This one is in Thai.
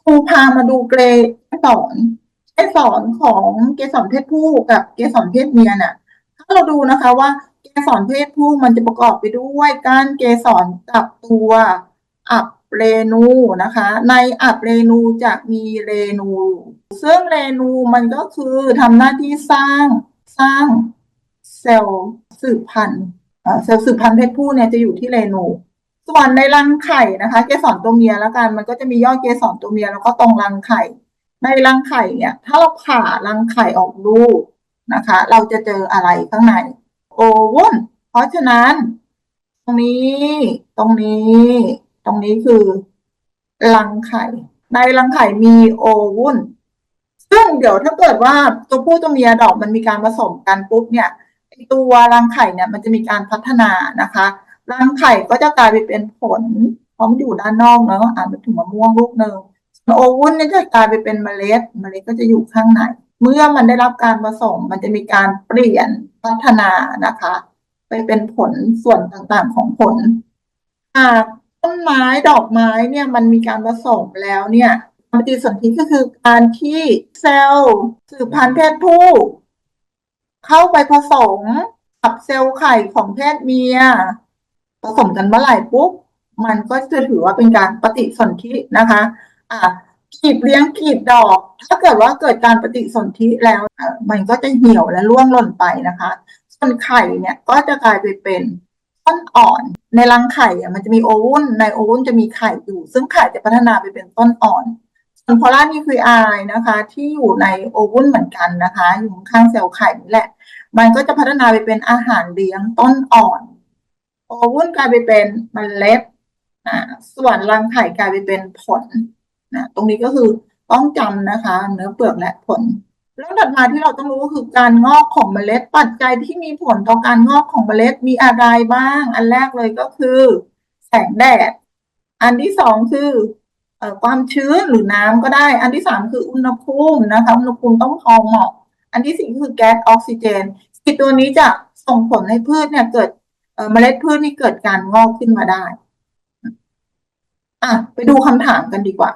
ครูพามาดูเกรสอนเกสรของเกสรเพศผู้กับเกสรเพศเมียน่ะ ถ้าเราดูนะคะว่าเกสรเพศผู้มันจะประกอบไปด้วยก้านเกสรจับตัวอับเรนูนะคะ ในอับเรนูจะมีเรนู ซึ่งเรนูมันก็คือทำหน้าที่สร้างสร้างเซลล์สืบพันธุ์เอ่อเซลล์สืบพันธุ์เพศผู้เนี่ยจะอยู่ที่เรนู ส่วนในรังไข่นะคะ เกสรตัวเมียแล้วกัน มันก็จะมียอดเกสรตัวเมียแล้วก็ตรงรังไข่ ในรังไข่เนี่ย ถ้าเราผ่ารังไข่ออกดูนะคะ เราจะเจออะไรข้างใน โอวุ้นเพราะฉะนั้น ตรงนี้ ตรงนี้ ตรงนี้คือรังไข่ ในรังไข่มีโอวุ้นซึ่งเดี๋ยวถ้าเกิดว่าตัวผู้ตัวเมียดอกมันมีการผสมกันปุ๊บเนี่ยตัวรังไข่เนี่ยมันจะมีการพัฒนานะคะ รังไข่ก็จะกลายไปเป็นผลเพราะมันอยู่ด้านนอกเนอะอ่านไปถึงมะม่วงลูกหนึ่งโอวุ้นเนี่ยจะกลายไปเป็นเมล็ด เมล็ดก็จะอยู่ข้างใน เมื่อมันได้รับการผสมมันจะมีการเปลี่ยนพัฒนานะคะ ไปเป็นผลส่วนต่างๆของผลหากต้นไม้ดอกไม้เนี่ยมันมีการผสมแล้วเนี่ยปฏิสนธิก็คือการที่เซลล์สืบพันธุ์เพศผู้ เข้าไปผสมกับเซลล์ไข่ของเพศเมีย ผสมกันเมื่อไหร่ปุ๊บมันก็จะถือว่าเป็นการปฏิสนธินะคะ อะกีบเลี้ยงกีบดอก ถ้าเกิดว่าเกิดการปฏิสนธิแล้ว มันก็จะเหี่ยวและร่วงหล่นไปนะคะ ส่วนไข่เนี่ยก็จะกลายไปเป็นต้นอ่อน ในรังไข่มันจะมีโอวุ้นในโอวุ้นจะมีไข่อยู่ ซึ่งไข่จะพัฒนาไปเป็นต้นอ่อนส่วนโพล่านิวคลีไอนะคะ ที่อยู่ในโอวุ้นเหมือนกันนะคะ อยู่ข้างเซลล์ไข่นี่แหละ มันก็จะพัฒนาไปเป็นอาหารเลี้ยงต้นอ่อน โอวุ้นกลายไปเป็นเมล็ดอ่าส่วนรังไข่กลายไปเป็นผลนะตรงนี้ก็คือต้องจำนะคะ เนื้อเปลือกและผลเรื่องถัดมาที่เราต้องรู้ก็คือการงอกของเมล็ด ปัจจัยที่มีผลต่อการงอกของเมล็ดมีอะไรบ้าง อันแรกเลยก็คือ แสงแดด อันที่สองคืออความชื้นหรือน้ำก็ได้ อันที่สามคืออุณหภูมินะคะอุณหภูมิต้องพอเหมาะ อันที่สี่คือแก๊สออกซิเจนสี่ตัวนี้จะส่งผลให้พืชเนี่ยเกิด เมล็ดพืชนี่เกิดการงอกขึ้นมาได้ อะ ไปดูคำถามกันดีกว่า